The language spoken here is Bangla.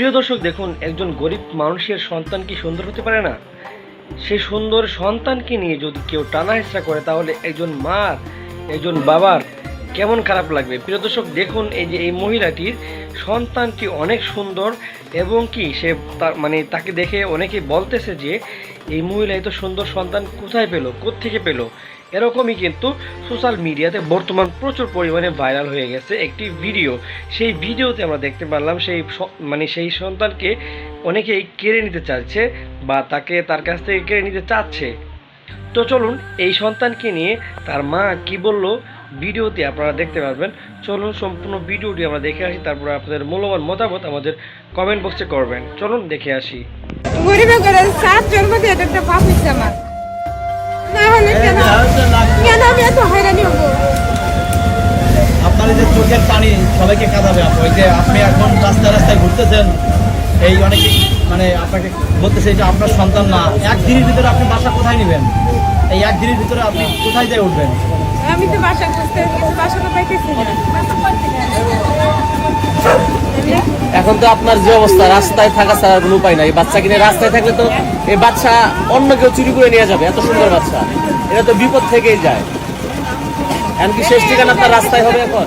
প্রিয় দর্শক, দেখুন, একজন গরিব মানুষের সন্তান কি সুন্দর হতে পারে না? সে সুন্দর সন্তানকে নিয়ে যদি কেউ টানা হেঁচড়া করে, তাহলে একজন মার একজন বাবার কেমন খারাপ লাগবে? প্রিয় দর্শক, দেখুন এই যে এই মহিলাটির সন্তানটি অনেক সুন্দর এবং কি সে তার মানে তাকে দেখে অনেকে বলতেছে যে, এই মহিলা এত সুন্দর সন্তান কোথায় পেল? কোত্থেকে পেল? এরকমই কিন্তু সোশ্যাল মিডিয়াতে বর্তমান প্রচুর পরিমাণে ভাইরাল হয়ে গেছে একটি ভিডিও। সেই ভিডিওতে আমরা দেখতে পারলাম সেই মানে সেই সন্তানকে অনেকেই কেড়ে নিতে চাচ্ছে বা তাকে তার কাছ থেকে কেড়ে নিতে চাচ্ছে। তো চলুন এই সন্তানকে নিয়ে তার মা কি বলল? ভিডিওতে আপনারা দেখতে পারবেন। চলুন সম্পূর্ণ ভিডিওটি আমরা দেখে আসি তারপরে আপনাদের মূল্যবান মতামত আমাদের কমেন্ট বক্সে করবেন। চলুন দেখে আসি। আপনার এই যে চোখের পানি সবাইকে কাঁদাবে আপু ওই যে আপনি এখন রাস্তায় রাস্তায় ঘুরতেছেন এই অনেকে মানে আপনাকে বলতেছে যে আপনার সন্তান না। একদিনের ভিতরে আপনি বাসা কোথায় নেবেন? এই একদিনের ভিতরে আপনি কোথায় যেয়ে উঠবেন? আমি তো বাসা খুঁজতে বাসা তো পাইতেছি না। এখন তো আপনার যে অবস্থা রাস্তায় থাকা ছাড়া কোনো উপায় নাই। বাচ্চা কিনে রাস্তায় থাকলে তো এই বাচ্চা অন্য কেউ চুরি করে নিয়ে যাবে এত সুন্দর বাচ্চা। এটা তো বিপদ থেকেই যায়। এমনকি শেষ ঠিকানা আপনার রাস্তায় হবে এখন?